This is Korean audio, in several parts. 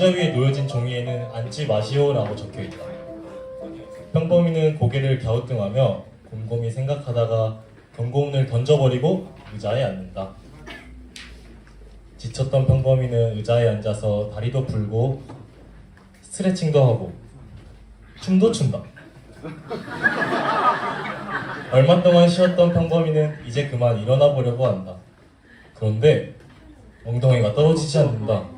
의자 위에 놓여진 종이에는 앉지 마시오라고 적혀 있다. 평범이는 고개를 갸우뚱하며 곰곰이 생각하다가 경고문을 던져버리고 의자에 앉는다. 지쳤던 평범이는 의자에 앉아서 다리도 풀고 스트레칭도 하고 춤도 춘다. 얼마 동안 쉬었던 평범이는 이제 그만 일어나 보려고 한다. 그런데 엉덩이가 떨어지지 않는다.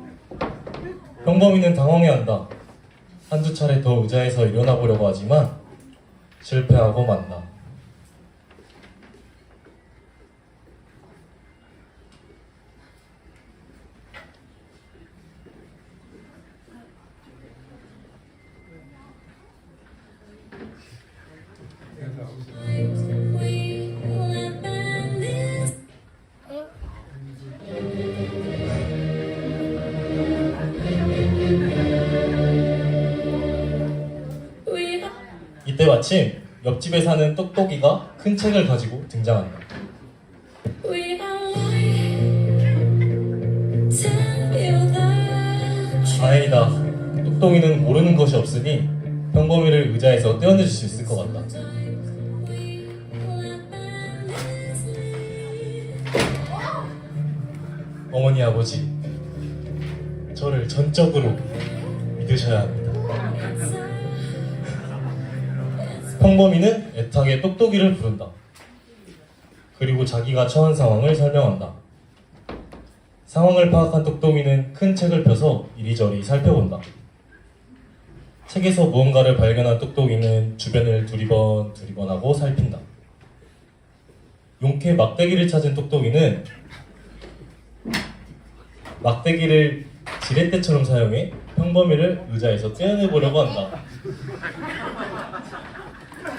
평범이는 당황해한다. 한두 차례 더 의자에서 일어나 보려고 하지만 실패하고 만다. 마침 옆집에 사는 똑똑이가 큰 책을 가지고 등장한다. 다행이다. 똑똑이는 모르는 것이 없으니 평범이를 의자에서 떼어내줄 수 있을 것 같다. 어머니 아버지, 저를 전적으로 믿으셔야 합니다. 평범이는 애타게 똑똑이를 부른다. 그리고 자기가 처한 상황을 설명한다. 상황을 파악한 똑똑이는 큰 책을 펴서 이리저리 살펴본다. 책에서 무언가를 발견한 똑똑이는 주변을 두리번 두리번 하고 살핀다. 용케 막대기를 찾은 똑똑이는 막대기를 지렛대처럼 사용해 평범이를 의자에서 떼어내보려고 한다.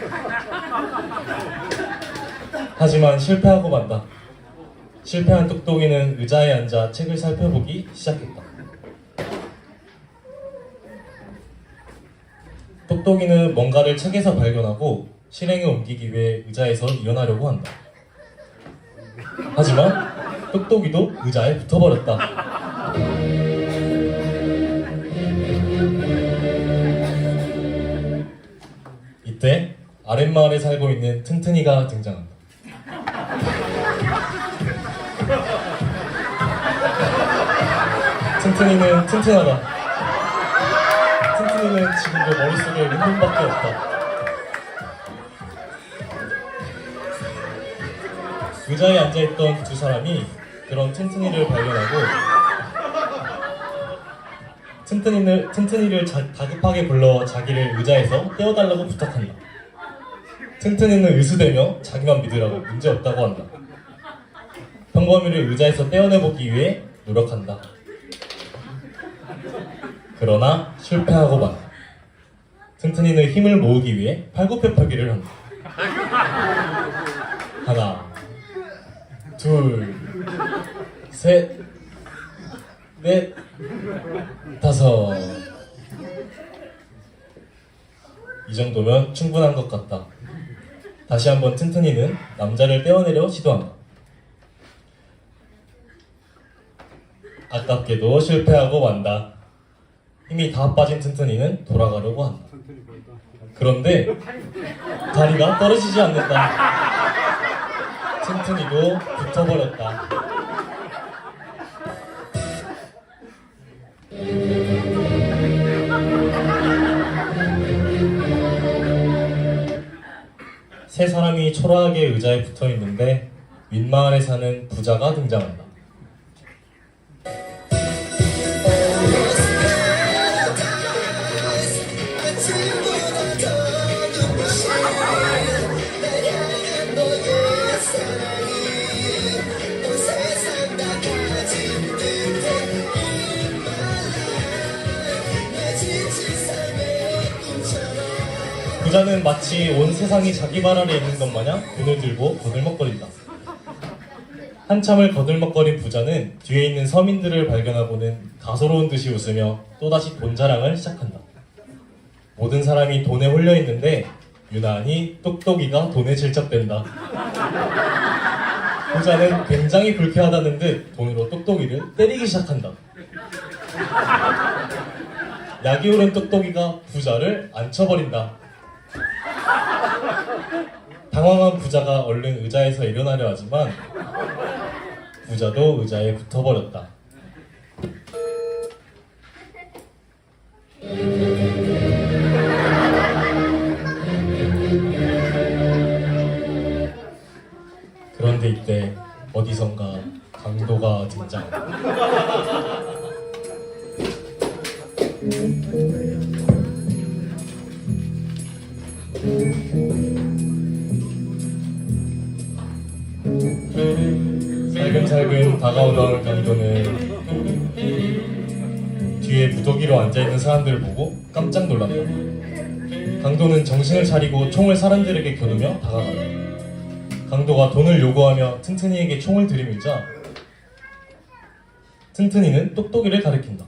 하지만 실패하고 만다. 실패한 똑똑이는 의자에 앉아 책을 살펴보기 시작했다. 똑똑이는 뭔가를 책에서 발견하고 실행에 옮기기 위해 의자에서 일어나려고 한다. 하지만 똑똑이도 의자에 붙어버렸다. 이때 아랫마을에 살고 있는 튼튼이가 등장한다. 튼튼이는 튼튼하다. 튼튼이는 지금도 머릿속에 운동밖에 없다. 의자에 앉아있던 두 사람이 그런 튼튼이를 발견하고 튼튼이를, 튼튼이를 자- 다급하게 불러 자기를 의자에서 떼어달라고 부탁한다. 튼튼이는 의수되며 자기만 믿으라고 문제없다고 한다. 평범이를 의자에서 떼어내보기 위해 노력한다. 그러나 실패하고 만다. 튼튼이는 힘을 모으기 위해 팔굽혀펴기를 한다. 하나, 둘, 셋, 넷, 다섯. 이 정도면 충분한 것 같다. 다시 한번 튼튼이는 남자를 떼어내려 시도한다. 아깝게도 실패하고 만다. 힘이 다 빠진 튼튼이는 돌아가려고 한다. 그런데 다리가 떨어지지 않는다. 튼튼이도 붙어버렸다. 세 사람이 초라하게 의자에 붙어 있는데 윗마을에 사는 부자가 등장한다. 부자는 마치 온 세상이 자기 발 아래 있는 것 마냥 돈을 들고 거들먹거린다. 한참을 거들먹거린 부자는 뒤에 있는 서민들을 발견하고는 가소로운 듯이 웃으며 또다시 돈 자랑을 시작한다. 모든 사람이 돈에 홀려 있는데 유난히 똑똑이가 돈에 질척된다. 부자는 굉장히 불쾌하다는 듯 돈으로 똑똑이를 때리기 시작한다. 약이 오른 똑똑이가 부자를 앉혀버린다. 당황한 부자가 얼른 의자에서 일어나려 하지만 부자도 의자에 붙어버렸다. 살금살금 다가오던 강도는 뒤에 무더기로 앉아있는 사람들을 보고 깜짝 놀란다. 강도는 정신을 차리고 총을 사람들에게 겨누며 다가간다. 강도가 돈을 요구하며 튼튼이에게 총을 들이밀자 튼튼이는 똑똑이를 가리킨다.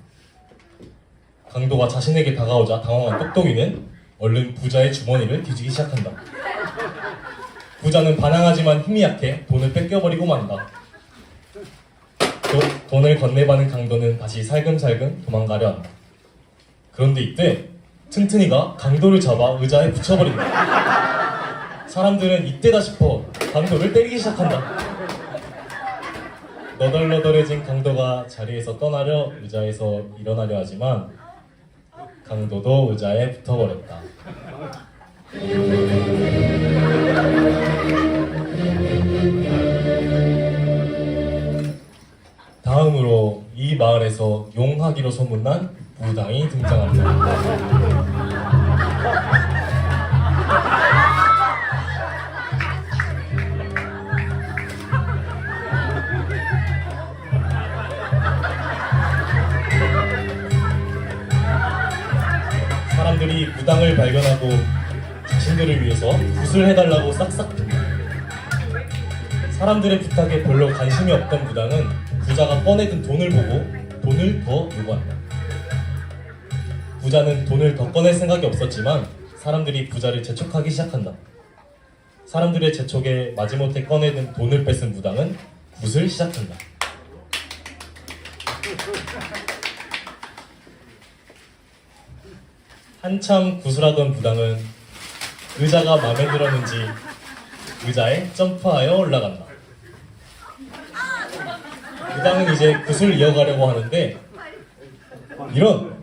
강도가 자신에게 다가오자 당황한 똑똑이는 얼른 부자의 주머니를 뒤지기 시작한다. 부자는 반항하지만 힘이 약해 돈을 뺏겨버리고 만다. 또 돈을 건네받은 강도는 다시 살금살금 도망가려 한다. 그런데 이때 튼튼이가 강도를 잡아 의자에 붙여버린다. 사람들은 이때다 싶어 강도를 때리기 시작한다. 너덜너덜해진 강도가 자리에서 떠나려 의자에서 일어나려 하지만 강도도 의자에 붙어버렸다. 다음으로 이 마을에서 용하기로 소문난 무당이 등장합니다. 사람들이 무당을 발견하고 자신들을 위해서 굿을 해달라고 싹싹. 사람들의 부탁에 별로 관심이 없던 무당은 부자가 꺼내든 돈을 보고 돈을 더 요구한다. 부자는 돈을 더 꺼낼 생각이 없었지만 사람들이 부자를 재촉하기 시작한다. 사람들의 재촉에 마지못해 꺼내든 돈을 뺏은 무당은 굿을 시작한다. 한참 구슬하던 무당은 의자가 마음에 들었는지 의자에 점프하여 올라간다. 무당은 이제 굿을 이어가려고 하는데 이런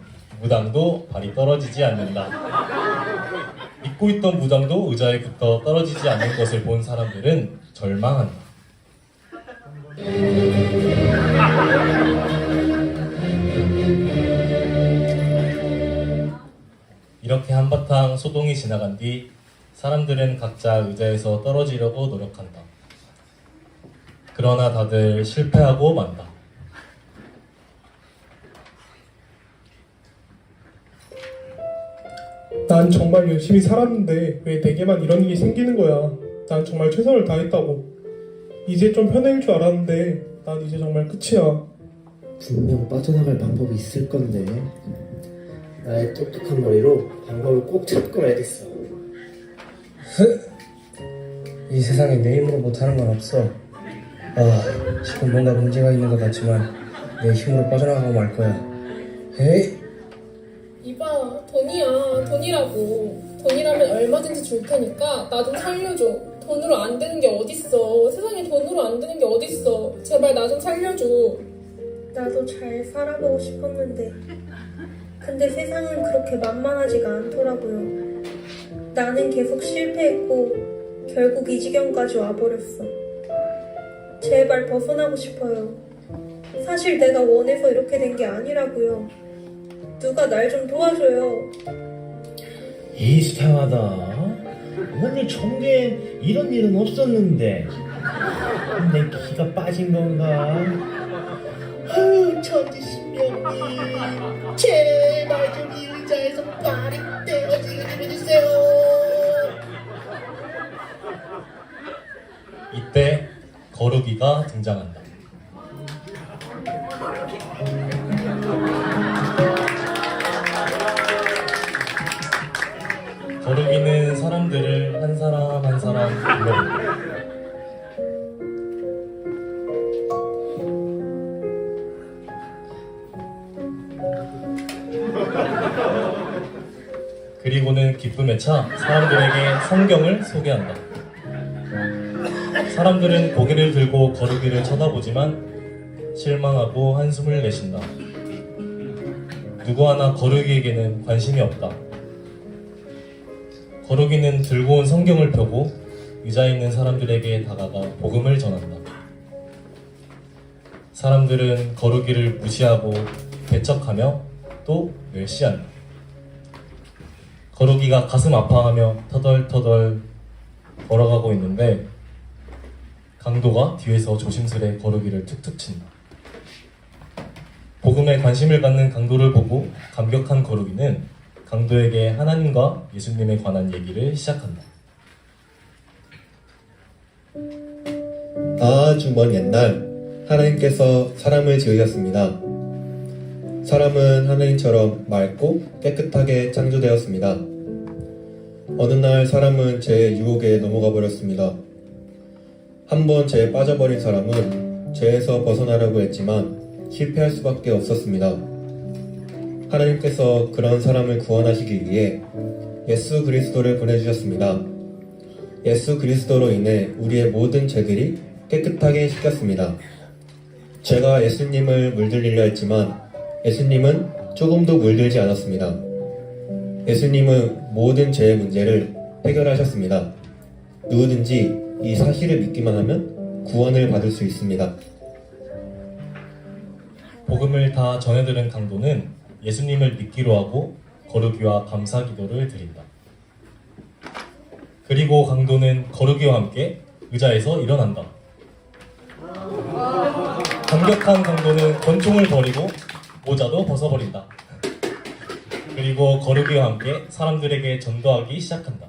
무당도 발이 떨어지지 않는다. 믿고 있던 무당도 의자에 붙어 떨어지지 않는 것을 본 사람들은 절망한다. 이렇게 한바탕 소동이 지나간 뒤 사람들은 각자 의자에서 떨어지려고 노력한다. 그러나 다들 실패하고 만다. 난 정말 열심히 살았는데 왜 내게만 이런 일이 생기는 거야. 난 정말 최선을 다했다고. 이제 좀 편해질 줄 알았는데 난 이제 정말 끝이야. 분명 빠져나갈 방법이 있을 건데 나의 똑똑한 머리로 방법을 꼭 찾고야겠어 이 세상에 내 힘으로 못하는 건 없어 아 지금 뭔가 문제가 있는 것 같지만 내 힘으로 빠져나가고 말 거야 에이 이봐, 돈이야, 돈이라고. 돈이라면 얼마든지 줄 테니까 나 좀 살려줘. 돈으로 안 되는 게 어딨어. 세상에 돈으로 안 되는 게 어딨어. 제발 나 좀 살려줘. 나도 잘 살아보고 싶었는데 근데 세상은 그렇게 만만하지가 않더라고요. 나는 계속 실패했고 결국 이 지경까지 와버렸어. 제발 벗어나고 싶어요. 사실 내가 원해서 이렇게 된 게 아니라고요. 누가 날 좀 도와줘요. 이상하다. 오늘 전개엔 이런 일은 없었는데 내 기가 빠진 건가? 아유 천지신명님 제 발좀이 의자에서 발이 떼어지게 좀 해주세요. 이때 거루기가 등장한다. 기쁨에 차 사람들에게 성경을 소개한다. 사람들은 고개를 들고 거르기를 쳐다보지만 실망하고 한숨을 내쉰다. 누구 하나 거르기에게는 관심이 없다. 거르기는 들고 온 성경을 펴고 의자에 있는 사람들에게 다가가 복음을 전한다. 사람들은 거르기를 무시하고 배척하며 또 멸시한다. 거르기가 가슴 아파하며 터덜터덜 걸어가고 있는데 강도가 뒤에서 조심스레 거르기를 툭툭 친다. 복음에 관심을 갖는 강도를 보고 감격한 거르기는 강도에게 하나님과 예수님에 관한 얘기를 시작한다. 아주 먼 옛날 하나님께서 사람을 지으셨습니다. 사람은 하나님처럼 맑고 깨끗하게 창조되었습니다. 어느 날 사람은 죄의 유혹에 넘어가 버렸습니다. 한번 죄에 빠져버린 사람은 죄에서 벗어나려고 했지만 실패할 수밖에 없었습니다. 하나님께서 그런 사람을 구원하시기 위해 예수 그리스도를 보내주셨습니다. 예수 그리스도로 인해 우리의 모든 죄들이 깨끗하게 씻겼습니다. 제가 예수님을 물들이려 했지만 예수님은 조금도 물들지 않았습니다. 예수님은 모든 죄의 문제를 해결하셨습니다. 누구든지 이 사실을 믿기만 하면 구원을 받을 수 있습니다. 복음을 다 전해들은 강도는 예수님을 믿기로 하고 거르기와 감사 기도를 드린다. 그리고 강도는 거르기와 함께 의자에서 일어난다. 감격한 강도는 권총을 버리고 모자도 벗어버린다. 그리고 거르기와 함께 사람들에게 전도하기 시작한다.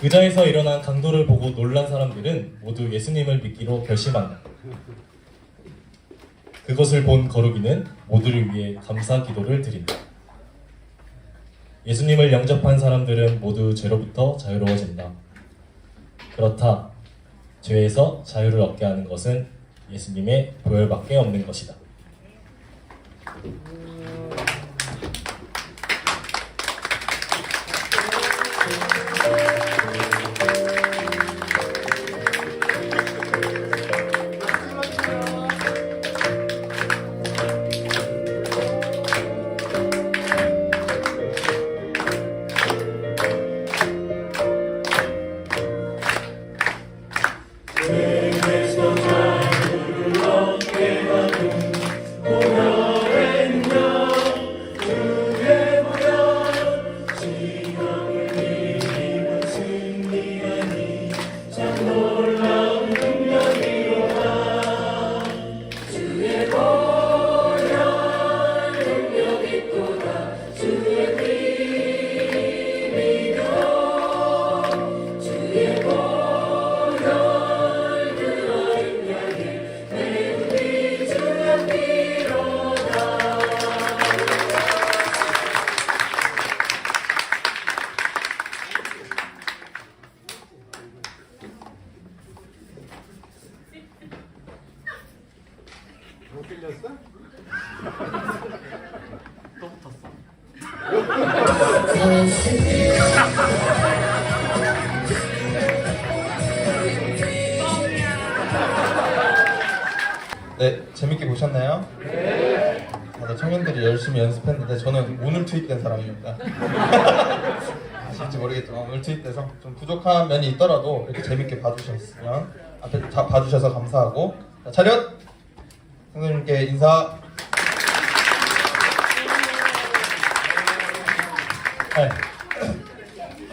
의자에서 일어난 강도를 보고 놀란 사람들은 모두 예수님을 믿기로 결심한다. 그것을 본 거룩이는 모두를 위해 감사 기도를 드린다. 예수님을 영접한 사람들은 모두 죄로부터 자유로워진다. 그렇다. 죄에서 자유를 얻게 하는 것은 예수님의 보혈밖에 없는 것이다. Thank you. 네, 재밌게 보셨나요? 네. 다들 청년들이 열심히 연습했는데 저는 오늘 투입된 사람입니다. 아실지 모르겠지만 오늘 투입돼서 좀 부족한 면이 있더라도 이렇게 재밌게 봐주셨으면 앞에 다 봐주셔서 감사하고 자, 차렷! 선생님께 인사. 네,